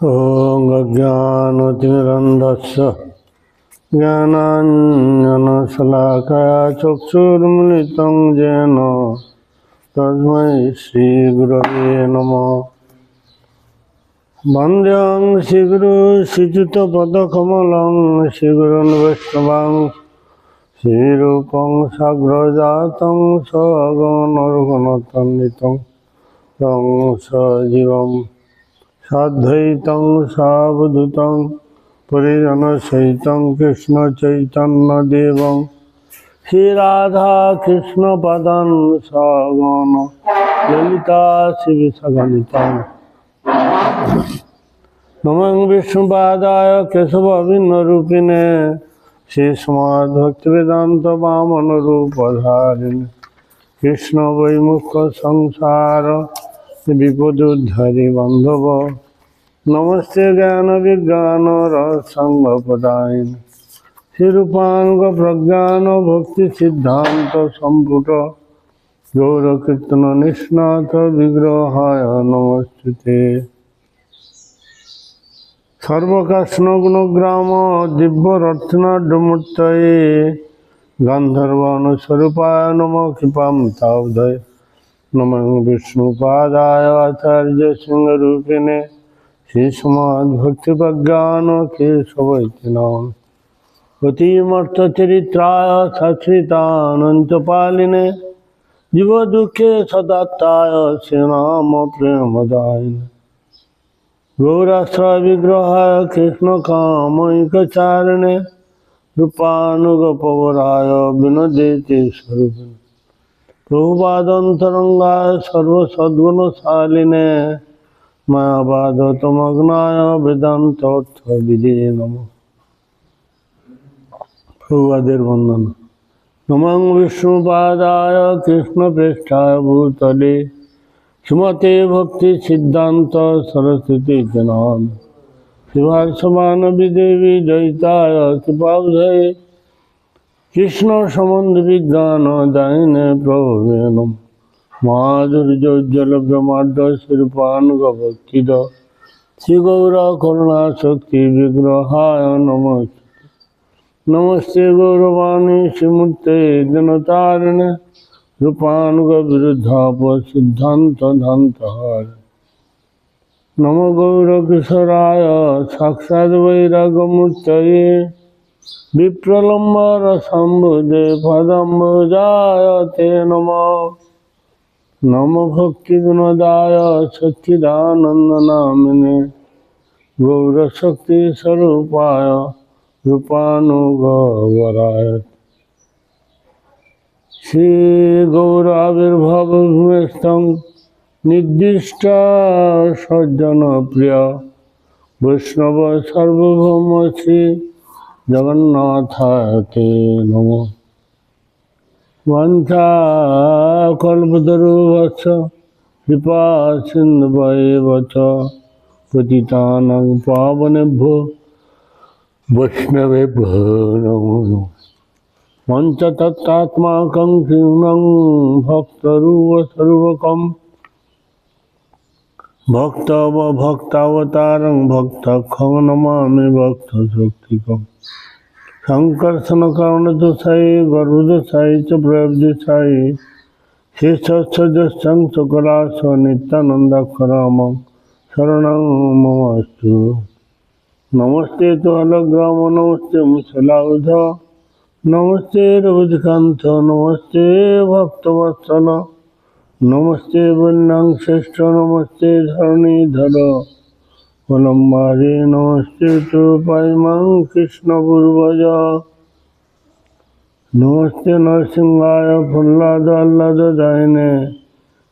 ॐ अज्ञानतिमिरन्धस्य ज्ञानाञ्जनशलाकया चक्षुर्मिलितं येन तस्मै श्रीगुरवे नमः वन्द्यं श्रीगुरु श्रीयुतपदकमलं श्रीगुरुन् वैष्णवां श्रीरूपं साग्रजातं सगणरघुनतन्वितं तं सजीवम् সাদ্বৈতং সাবধূতং, পরিজনসহিতং কৃষ্ণ চৈতন্য দেবং শ্রী রাধা কৃষ্ণ পদন সগণ, ললিতা শিবি সগণিতং। নমং বিষ্ণুপাদায় কেশব ভিন্ন রূপিণে শ্রী সমাজ ভক্তিবেদান্ত বামন রূপধারিণী কৃষ্ণ বৈমুখ সংসার বিপদুদ্ধারি বান্ধব নমস্তে জ্ঞান বিজ্ঞান রসঙ্গ প্রদায়ন শিরূপাঙ্গ প্রজ্ঞান ভক্তি সিদ্ধান্ত সম্পুট গৌর কীর্তন নিষ্ণাত বিগ্রহায় নমস্তুতে। সর্বকাষ্ণ গুণগ্রাম দিব্য রত্নাড্ডমূর্তয়ে গান্ধর্বন স্বরূপায় নম কৃপাম नम विष्णुपादाय आचार्य सिंह रूपिणे श्री समाज भक्ति प्रज्ञान के सवैत नाम श्री सच्रितानन्तपालिने प्रेमदाय गौराष्ट्र विग्रहाय कृष्ण गौराष्ट्रविग्रहाय कृष्णकामैकचारिणे रूपानुगपवराय विनोदेति स्वरूपिणे। স্বরূপিণে প্রভুপাদন্তরঙ্গায় সর্বসদ্গুণশালিনে মায়াবাদতমগ্নায় বেদান্ত অর্থ বিধে নম। প্রভুপাদের বন্দনা। নমং বিষ্ণুপাদায় কৃষ্ণপৃষ্ঠায় ভূতলে। শ্রীমতে ভক্তি সিদ্ধান্ত সরস্বতী জনাম শিবাসমানবী দেবী জয়িতায় কৃপাবধয়ে কৃষ্ণ সম্বন্ধ বিজ্ঞান দায়নে প্রভেন মাধুর্যোজ্জ্বল ব্রহ্মাণ্ড শিল্পানুগ ভক্তিদ শ্রী গৌর করুণা শক্তি বিগ্রহায় নমস্তে নমস্তে গৌরবাণী শ্রীমূর্তে দিনতারিণে। রূপানুগ বিরুদ্ধ সিদ্ধান্ত ধান্ত নম গৌর কিশোরায় সাক্ষাৎ বৈরাগমূর্তয়ে। বিপ্রলম্বর সম্বুদে পদম্বুজায়তে নম নম। ভক্তি গুণদায় সচ্চিদানন্দ নামিনে গৌরশক্তি স্বরূপায় রূপানুগরায় শ্রী গৌর আবির্ভাব ভূমিষ্ঠং নির্দিষ্ট সজ্জন প্রিয় বৈষ্ণব সার্বভৌম শ্রী जगन्नाथ के नमो। वंशा कल्पतरुवच कृपा सिंधुवच पतितानं पावनेभ्यो वैष्णवेभ्यो नमो। पञ्चतत्तात्माकं किं भक्तरूपसर्वकम् ভক্ত ভক্তাবতারং ভক্ত নমামি ভক্ত শক্তিকম সংকর্ষণ কারণ দোষাই গর্ভদোষাই চ প্রয়োগদোষাই শেষং শুকলাস নিত্যানন্দাক্ষরাম। শরণং মমস্তু। নমস্তে তো অলগ্রাম নমস্তে মুসলাউধ, নমস্তে রবুধিকান্ত নমস্তে ভক্তবৎসল। নমস্তে বন্যাং শ্রেষ্ঠ নমস্তে ধরণীধর কলম্বারে নমস্তে তো পাইমাং কৃষ্ণ পূর্বজ নমস্তে নরসিংহায় প্রহ্লাদ আহ্লাদ দায়নে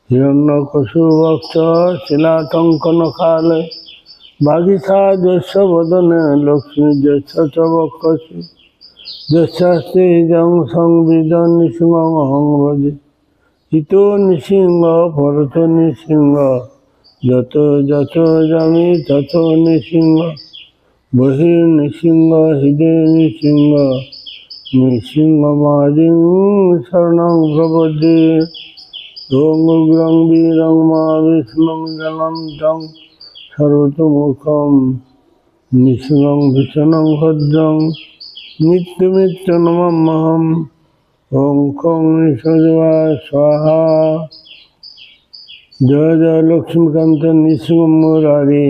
হিরণ্য কশু ভক্ত শিলাটঙ্কন খালে বাগিসা যশ বদনে লক্ষ্মী যশ চ বক্ষসি। যশাস্তে জং সংবিদন নৃসিংহ ভজে। হিত নৃসিংহ ভরত নৃসিংহ। যত যত জামি তত নৃসিংহ। বহির নৃসিংহ হৃদয় নৃসিংহ। নৃসিংহ মাদিং শরণং প্রবদে ওং উগ্রং বীরং মা বিষ্ণুং জলন্তং সর্বতোমুখম। নিঃসঙ্গং ভীষণং ভদ্রং। মৃত্যুমিত্র নমাম্যহম ওং কং নিঃসজা স্বাহা। জয় জয় লক্ষ্মীকান্ত নৃসিংহ মুরারি।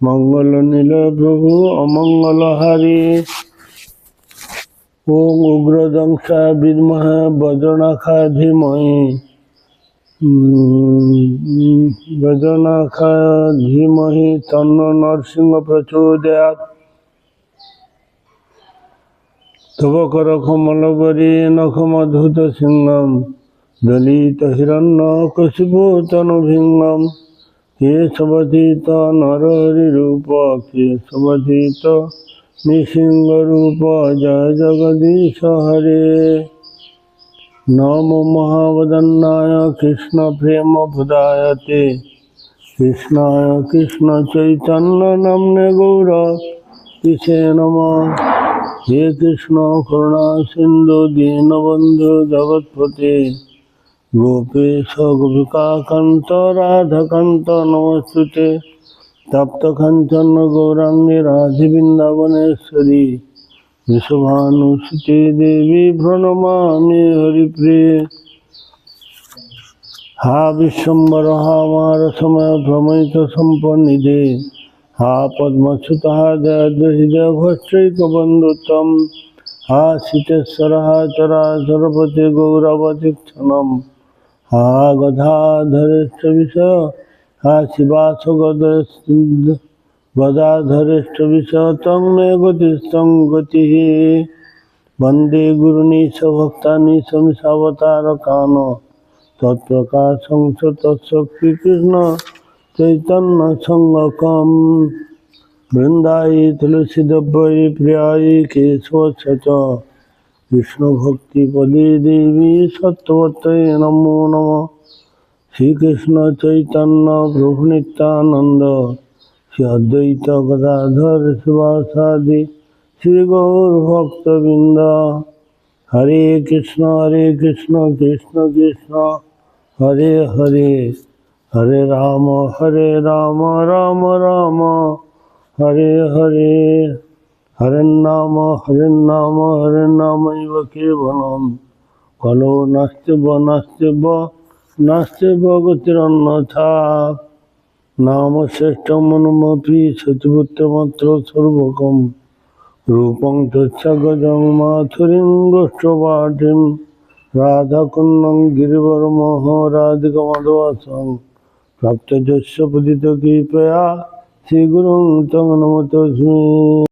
মঙ্গল নীল প্রভু অমঙ্গল হারি। ওং উগ্রদংসা বিদ্মহে বজ্রনাখা ধীমহি বজ্রনাখা ধীমহি তন্ন নরসিংহ প্রচোদয়াৎ। তব কর কমলবরী নখমধুত সিংহম দলিত হিরণ্য কশিপু তনুভিঙ্গম কেশবতীত নরহরি রূপ কেশবতীত নৃসিংহ রূপ জয় জগদীশ হরে নম মহাবদন্নায় কৃষ্ণ প্রেম বুদায়তে কৃষ্ণায় কৃষ্ণ চৈতন্য নামনে গৌর কিসে নম। হে কৃষ্ণ করুণা সিন্ধু দীনবন্ধু জগৎপতে গোপেশ গোপিকাকান্ত রাধাকান্ত নমস্তুতে। তপ্ত কাঞ্চন গৌরাঙ্গে রাধে বৃন্দাবনেশ্বরী দেবী প্রণমামি হরিপ্রিয়ে। হা বিশ্বম্বর হা মার সময় ভ্রমিত সম্পন্নিধে। হা ভস্ত্রৈক বন্ধুত্বম হা শীতেশ্বর হা চরাচরপতি গৌরবতীক্ষণম হা গধাধরেশ্চ বিষয় হা শিবাস গদ গদাধরেশ্চ বিষয় তং মে গতিস্তং গতি বন্দে গুরুনিশ ভক্তানি সমিষাবতার কান তৎপ্রকাশং চ তৎশক্তি কৃষ্ণ। চৈতন্য সঙ্গকম বৃন্দাই তুলসী দব্বই প্রিয়াই কেশব চ কৃষ্ণ ভক্তি পদে দেবী সত্যবতী নমো নম শ্রীকৃষ্ণ চৈতন্য প্রভু নিত্যানন্দ শ্রী অদ্বৈত গদাধর শিবাসাদি শ্রী গৌর ভক্তবৃন্দ হরে কৃষ্ণ হরে কৃষ্ণ কৃষ্ণ কৃষ্ণ হরে হরে হরে রাম হরে রাম রাম রাম। হরে হরে। হরে নাম হরে নাম হরে নামৈব কেবলম। কলো নাস্তিব নাস্তিব নাস্তিব গতিরন্যথা। নাম শ্রেষ্ঠ মনমপি সতিপুত্রমাত্র সর্বকম। রূপং তচ্ছ গজং মাথুরিং গোষ্ঠপাঠিম রাধাকুন্নং গিরিবরমহ, রাধিকমাধবাসং। প্রাপ্তযস্য পতিত কৃপয়া শ্রীগুরু তং নমতস্মি